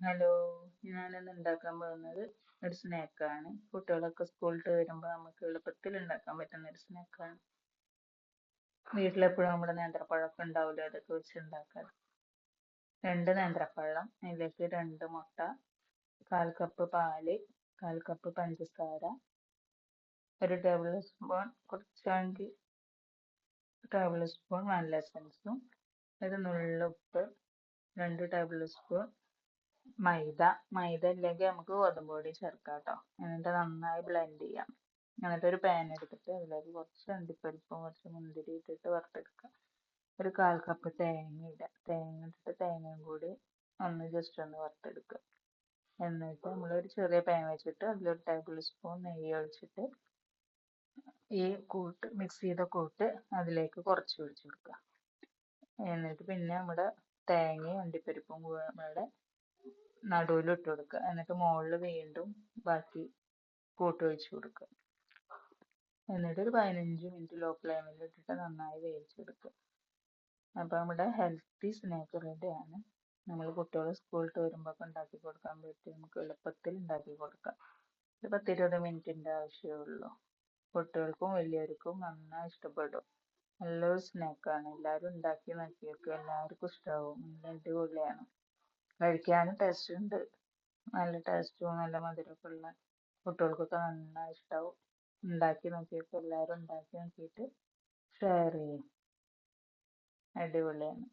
Hello ഇന്ന് ഉണ്ടാക്കാൻ പോകുന്നത് ഒരു സ്നാക്കാണ് കുട്ടികളൊക്കെ സ്കൂളിൽ വരുമ്പോൾ നമുക്ക് എളുപ്പത്തിൽ ഉണ്ടാക്കാൻ പറ്റുന്ന ഒരു സ്നാക്കാണ് വീട്ടിലെപ്പോഴും നമ്മുടെ നേന്ത്രപ്പഴമൊക്കെ ഉണ്ടാവില്ല അതൊക്കെ വെച്ച് ഉണ്ടാക്കാം രണ്ട് നേന്ത്രപ്പഴം അതിലേക്ക് രണ്ട് മുട്ട കാൽ കപ്പ് പാൽ കാൽ കപ്പ് പഞ്ചസാര ഒരു ടേബിൾ സ്പൂൺ കുറച്ചാണെങ്കിൽ ടേബിൾ സ്പൂൺ വാനില എസൻസും ഒരു നുള്ളുപ്പ് രണ്ട് ടേബിൾ സ്പൂൺ മൈദ മൈദ ഇല്ലെങ്കിൽ നമുക്ക് ഗോതമ്പ് പൊടി ചേർക്കാം കേട്ടോ. എന്നിട്ട് നന്നായി ബ്ലെൻഡ് ചെയ്യാം. എന്നിട്ട് ഒരു പാൻ എടുത്തിട്ട് അതിലേക്ക് കുറച്ച് അണ്ടിപ്പരിപ്പും കുറച്ച് മുന്തിരി ഇട്ടിട്ട് വറുത്തെടുക്കുക ഒരു കാൽ കപ്പ് തേങ്ങ ഇടുക തേങ്ങ ഇട്ടിട്ട് തേങ്ങയും കൂടി ഒന്ന് ജസ്റ്റ് ഒന്ന് വറുത്തെടുക്കുക എന്നിട്ട് നമ്മളൊരു ചെറിയ പാൻ വെച്ചിട്ട് അതിലൊരു ടേബിൾ സ്പൂൺ നെയ്യ് ഒഴിച്ചിട്ട് ഈ കൂട്ട് മിക്സ് ചെയ്ത കൂട്ട് അതിലേക്ക് കുറച്ച് ഒഴിച്ചു കൊടുക്കുക. എന്നിട്ട് പിന്നെ നമ്മുടെ തേങ്ങയും അണ്ടിപ്പരിപ്പും കൂടെ നടുവിൽ ഇട്ട് കൊടുക്കുക. എന്നിട്ട് മുകളിൽ വീണ്ടും ബാക്കി കൂട്ട് ഒഴിച്ച് കൊടുക്കുക. എന്നിട്ട് ഒരു പതിനഞ്ച് മിനിറ്റ് ലോ ഫ്ലെയിമിൽ ഇട്ടിട്ട് നന്നായി വേവിച്ചെടുക്കുക അപ്പോൾ നമ്മുടെ ഹെൽത്തി സ്നാക്ക് റെഡിയാണ് നമ്മൾ കുട്ടികൾ സ്കൂളിട്ട് വരുമ്പോൾ ഒക്കെ ഉണ്ടാക്കി കൊടുക്കാൻ പറ്റും. നമുക്ക് എളുപ്പത്തിൽ ഉണ്ടാക്കി കൊടുക്കാം. ഒരു പത്തിരുപത് മിനിറ്റിന്റെ ആവശ്യമേ ഉള്ളൂ. കുട്ടികൾക്കും വലിയവർക്കും നന്നായി ഇഷ്ടപ്പെടും. നല്ലൊരു സ്നാക്കാണ് എല്ലാവരും ഉണ്ടാക്കി നോക്കി എല്ലാവർക്കും ഇഷ്ടമാവും നല്ല അടിപൊളിയാണ്. കഴിക്കാനും ടേസ്റ്റ് ഉണ്ട്. നല്ല ടേസ്റ്റും നല്ല മധുരമൊക്കെ ഉള്ള കുട്ടികൾക്കൊക്കെ നന്നായി ഇഷ്ടാവും. ഉണ്ടാക്കി നോക്കിയിട്ട് എല്ലാവരും ഉണ്ടാക്കി നോക്കിയിട്ട് ഷെയർ ചെയ്യും. അടിപൊളിയാണ്.